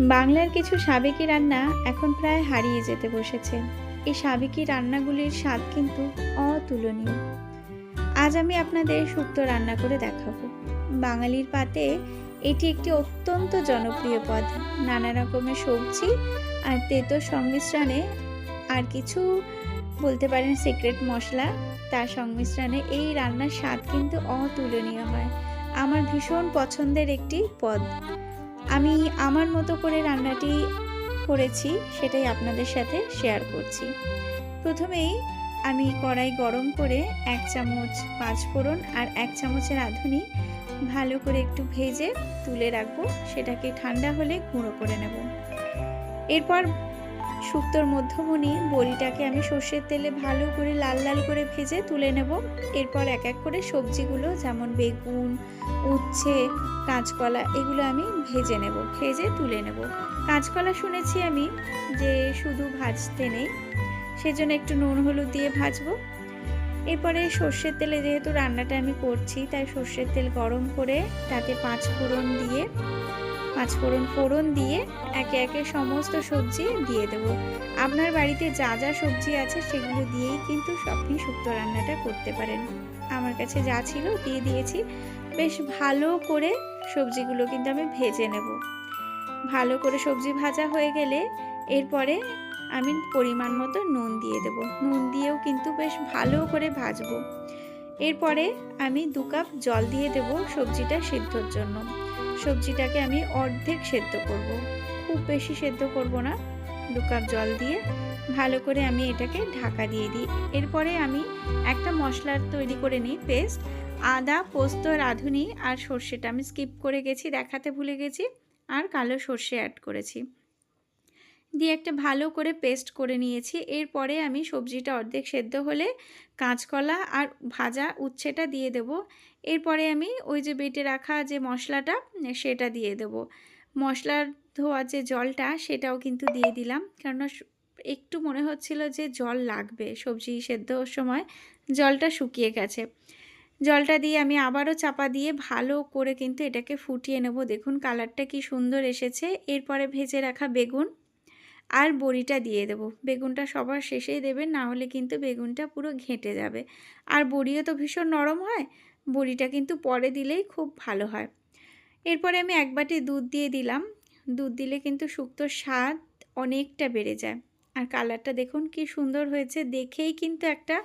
বাংলার কিছু সাবেকি রান্না এখন প্রায় হারিয়ে যেতে বসেছে। এই সাবেকি রান্নাগুলির স্বাদ কিন্তু অতুলনীয়। আজ আমি আপনাদের শুক্তো রান্না করে দেখাবো। বাঙালির পাতে এটি একটি অত্যন্ত জনপ্রিয় পদ। নানা রকমের সবজি আর তেতো সংমিশ্রণে আর কিছু বলতে পারেন সিক্রেট মশলা, তার সংমিশ্রণে এই রান্নার স্বাদ কিন্তু অতুলনীয় হয়। আমার ভীষণ পছন্দের একটি পদ। আমি আমার মতো করে রান্নাটি করেছি, সেটাই আপনাদের সাথে শেয়ার করছি। প্রথমেই আমি কড়াই গরম করে এক চামচ পাঁচফোড়ন আর এক চামচের আধুনি ভালো করে একটু ভেজে তুলে রাখব, সেটাকে ঠান্ডা হলে গুঁড়ো করে নেব। এরপর শুক্তোর মধ্যমণি বড়িটাকে আমি সর্ষের তেলে ভালো করে লাল লাল করে ভেজে তুলে নেব। এরপর এক এক করে সবজিগুলো যেমন বেগুন, উচ্ছে, কাঁচকলা এগুলো আমি ভেজে নেব, ভেজে তুলে নেব। কাঁচকলা শুনেছি আমি যে শুধু ভাজতে নেই, সেজন্য একটু নুন, হলুদ দিয়ে ভাজবো। এরপরে সর্ষের তেলে যেহেতু রান্নাটা আমি করছি, তাই সর্ষের তেল গরম করে তাতে পাঁচ ফোড়ন দিয়ে পাঁচ ফোড়ন ফোড়ন দিয়ে একে একে সমস্ত সবজি দিয়ে দেব। আপনার বাড়িতে যা যা সবজি আছে সেগুলো দিয়েই কিন্তু আপনি শুক্তো রান্নাটা করতে পারেন। আমার কাছে যা ছিল দিয়ে দিয়েছি। বেশ ভালো করে সবজিগুলো কিন্তু আমি ভেজে নেব। ভালো করে সবজি ভাজা হয়ে গেলে এরপরে আমি পরিমাণ মতো নুন দিয়ে দেব। নুন দিয়েও কিন্তু বেশ ভালো করে ভাজবো। এরপরে আমি দু কাপ জল দিয়ে দেব সবজিটা সিদ্ধর জন্য। সবজিটাকে আমি অর্ধেক সেদ্ধ করব। খুব বেশি সেদ্ধ করব না। দু কাপ জল দিয়ে ভালো করে আমি এটাকে ঢাকা দিয়ে দিই। এরপরে আমি একটা মশলার তৈরি করে নিই, পেস্ট। আদা, পোস্ত, রাঁধুনি আর সর্ষেটা আমি স্কিপ করে গেছি, দেখাতে ভুলে গেছি। আর কালো সর্ষে অ্যাড করেছি। দিয়ে একটা ভালো করে পেস্ট করে নিয়েছি। এরপরে আমি সবজিটা অর্ধেক সেদ্ধ হলে কাঁচকলা আর ভাজা উচ্ছেটা দিয়ে দেব। এরপরে আমি ওই যে বেটে রাখা যে মশলাটা, সেটা দিয়ে দেব। মশলার ধোয়া যে জলটা, সেটাও কিন্তু দিয়ে দিলাম। কেননা একটু মনে হচ্ছিল যে জল লাগবে সবজি সেদ্ধ সময়, জলটা শুকিয়ে গেছে। জলটা দিয়ে আমি আবারও চাপা দিয়ে ভালো করে কিন্তু এটাকে ফুটিয়ে নেব। দেখুন, কালারটা কি সুন্দর এসেছে। এরপরে ভেজে রাখা বেগুন। আর বড়িটা দিয়ে দেব। বেগুনটা সবার শেষেই দেবেন, না হলে কিন্তু বেগুনটা পুরো ঘেঁটে যাবে। আর বড়িও তো ভীষণ নরম হয়, বড়িটা কিন্তু পরে দিলেই খুব ভালো হয়। এরপরে আমি এক বাটি দুধ দিয়ে দিলাম। দুধ দিলে কিন্তু শুক্তোর স্বাদ অনেকটা বেড়ে যায়। আর কালারটা দেখুন কি সুন্দর হয়েছে, দেখেই কিন্তু একটা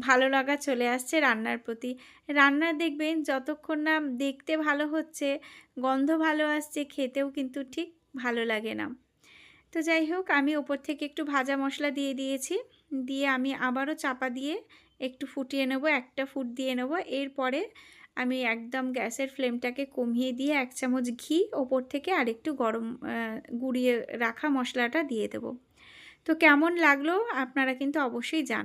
ভালো লাগা চলে আসছে রান্নার প্রতি। রান্না দেখবেন যতক্ষণ না দেখতে ভালো হচ্ছে, গন্ধ ভালো আসছে, খেতেও কিন্তু ঠিক ভালো লাগে না। তো যাই হোক, আমি ওপর থেকে একটু ভাজা মশলা দিয়ে দিয়েছি। দিয়ে আমি আবারও চাপা দিয়ে একটু ফুটিয়ে নেব, একটা ফুট দিয়ে নেব। এরপরে আমি একদম গ্যাসের ফ্লেমটাকে কমিয়ে দিয়ে এক চামচ ঘি, ওপর থেকে আর একটু গরম গুঁড়িয়ে রাখা মশলাটা দিয়ে দেব। তো কেমন লাগল আপনারা কিন্তু অবশ্যই জানান